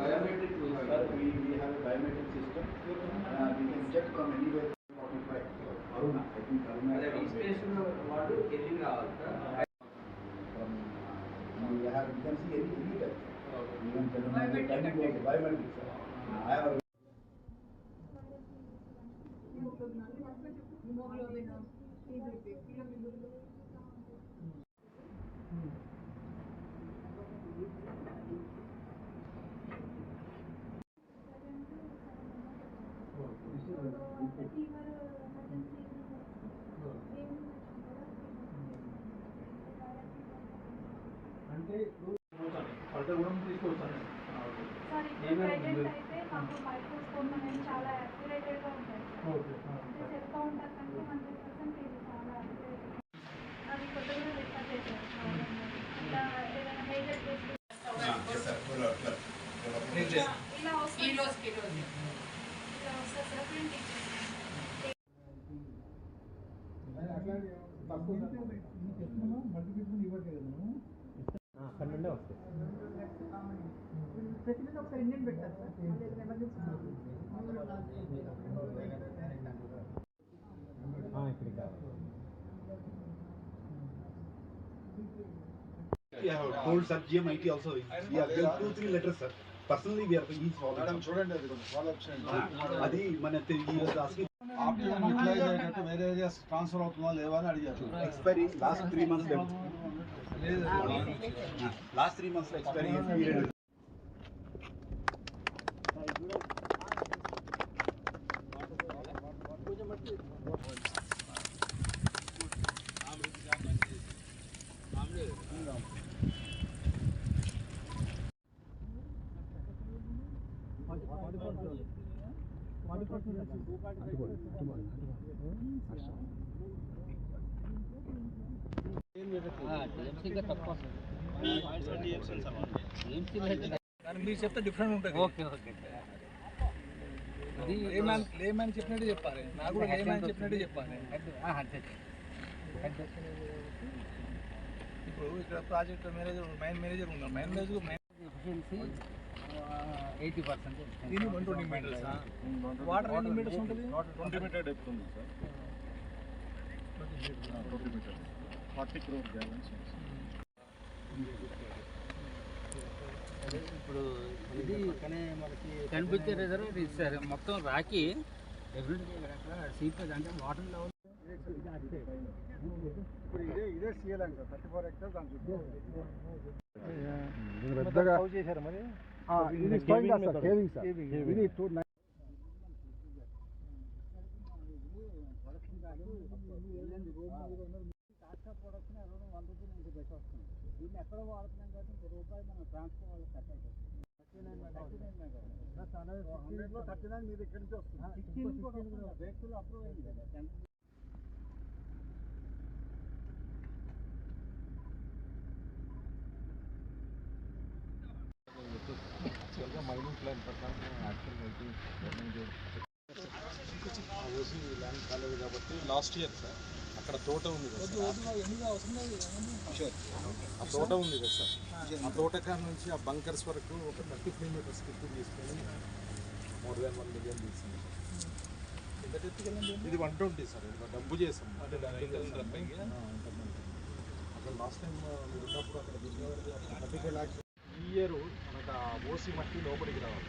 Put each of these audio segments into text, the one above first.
biometric we, we have a biometric system. Uh, we can check from anywhere. Haemoglobin TBP అంటే ఇప్పుడు కూడా తీసుకొస్తాను అట్లా తక్కువ నీకు చెప్తున్నాను మల్టిప్లికేషన్ ఇవ్వట్లేదు ప్రతిదీ ఒకసారి ఇండియన్ పెట్టారు sir emergency told sir, GMIT also, we have given two, three letters, sir. Personally, we are, following. Madam చూడండి అది కొంచెం ఫాలో అప్ చేయండి అది మన was asking ఆప్టిమం యూటిలైజ్ అయ్యేటట్టు వేరే ఏరియాస్ ట్రాన్స్ఫర్ అవుతుందా లేవా అని అడిగారు expiry last three months left. లేదు Last three మీరు చెప్తే డిఫరెంట్ ఉంటుంది ఓకే ఓకే లేమన్ లేమన్ చెప్పినట్టు చెప్పాలి నాకు కూడా లేమన్ చెప్పినట్టు చెప్పాలి ఇప్పుడు ఇక్కడ ప్రాజెక్ట్ మేనేజర్ మైన్ మేనేజర్ ఉన్నారు mine manager mine eighty percent దీన్ని వన్ ట్వంటీ మీటర్స్ వాటర్ ఎన్ని మీటర్స్ ఉంటుంది ట్వంటీ మీటర్ డెప్త్ ఉంది sir twenty metre forty crore balance ఇప్పుడు ఇది మనకి కనిపించే రిజర్వ్ ఇస్తారు మొత్తం రాకి సీపేజ్ అంటే వాటర్ లెవెల్ ఇప్పుడు ఇదే ఇదే CL sir thirty four hectares దాని చుట్టూ. పెద్దగా చేశారు మరి? ఇది స్టోయింగ్ సార్ కేవింగ్ సార్ ఇది టూ దీన్ని ఎక్కడ వాడుతున్నాం కాబట్టి ఇంకో రూపాయి మనం ట్రాన్స్పోర్ట్ వాళ్ళకి కట్ అయిపోతుంది థర్టీ నైన్ మీ దగ్గర నుంచి వస్తుంది. రేట్లు అప్రూవ్ అయింది కదా ఓసీ ల్యాండ్ కాలేదు కాబట్టి లాస్ట్ ఇయర్ సార్ అక్కడ తోట ఉంది కదా సార్ ఆ తోట ఉంది కదా సార్ ఆ తోట కాడ నుంచి ఆ బంకర్స్ వరకు ఒక థర్టీ కిలోమీటర్స్ కిట్ తీసుకొని మోర్ దాన్ వన్ మిలియన్ తీసింది ఇది వన్ ట్వంటీ సార్ డబ్బు చేసాం. అంటే అక్కడ లాస్ట్ టైం మీరు ఉన్నప్పుడు అక్కడ ఈ ఇయర్ మనకు ఆ ఓసీ మట్టి లోపలికి రావాలి.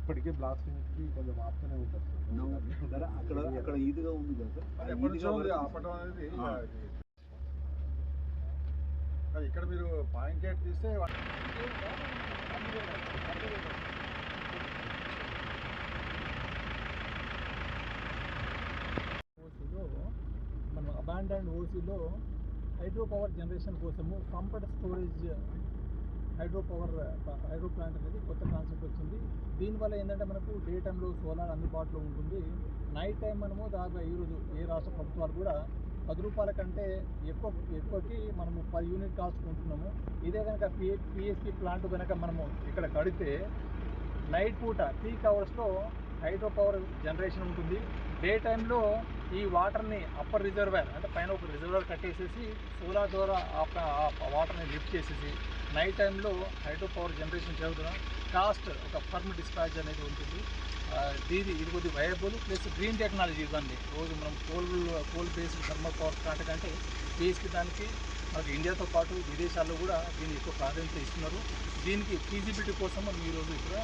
ఇప్పటికే బ్లాస్టింగ్కి కొంచెం ఆప్తూనే సార్. Are- అక్కడ అక్కడ ఈదుగా ఉంది కదా ఆపటం అనేది ఇక్కడ మీరు పాయింట్ గేట్ తీస్తే ఓసీలో మనం అబాండెండ్ ఓసీలో హైడ్రో పవర్ జనరేషన్ కోసము pumped storage hydro power hydro plant అనేది కొత్త కాన్సెప్ట్ వచ్చింది. దీనివల్ల ఏంటంటే మనకు డే టైంలో సోలార్ అందుబాటులో ఉంటుంది. నైట్ టైం మనము దాదాపు ఈరోజు ఏ రాష్ట్ర ప్రభుత్వాలు కూడా పది రూపాయల కంటే ఎక్కువ ఎక్కువకి మనము పది యూనిట్ కాస్ట్ కొంటున్నాము. ఇదే కనుక పిఏ పిఎస్సి ప్లాంట్ కనుక మనము ఇక్కడ కడితే నైట్ పూట పీక్ అవర్స్లో హైడ్రో పవర్ జనరేషన్ ఉంటుంది. డే టైంలో ఈ వాటర్ని అప్పర్ రిజర్వాయర్ అంటే పైన ఒక రిజర్వాయర్ కట్టేసేసి సోలార్ ద్వారా ఆ వాటర్ని లిఫ్ట్ చేసేసి నైట్ టైంలో హైడ్రో పవర్ జనరేషన్ జరుగుతున్న కాస్ట్ ఒక ఫర్మ్ డిస్పాచ్ అనేది ఉంటుంది. దీది దీని ఇది కొద్ది వయబుల్ ప్లస్ గ్రీన్ టెక్నాలజీ ఇవ్వండి. రోజు మనం coal coal based thermal power plant కంటే బేస్కి దానికి మనకి ఇండియాతో పాటు విదేశాల్లో కూడా దీన్ని ఎక్కువ ప్రాధాన్యత ఇస్తున్నారు. దీనికి ఫీజిబిలిటీ కోసం మనం ఈరోజు ఇక్కడ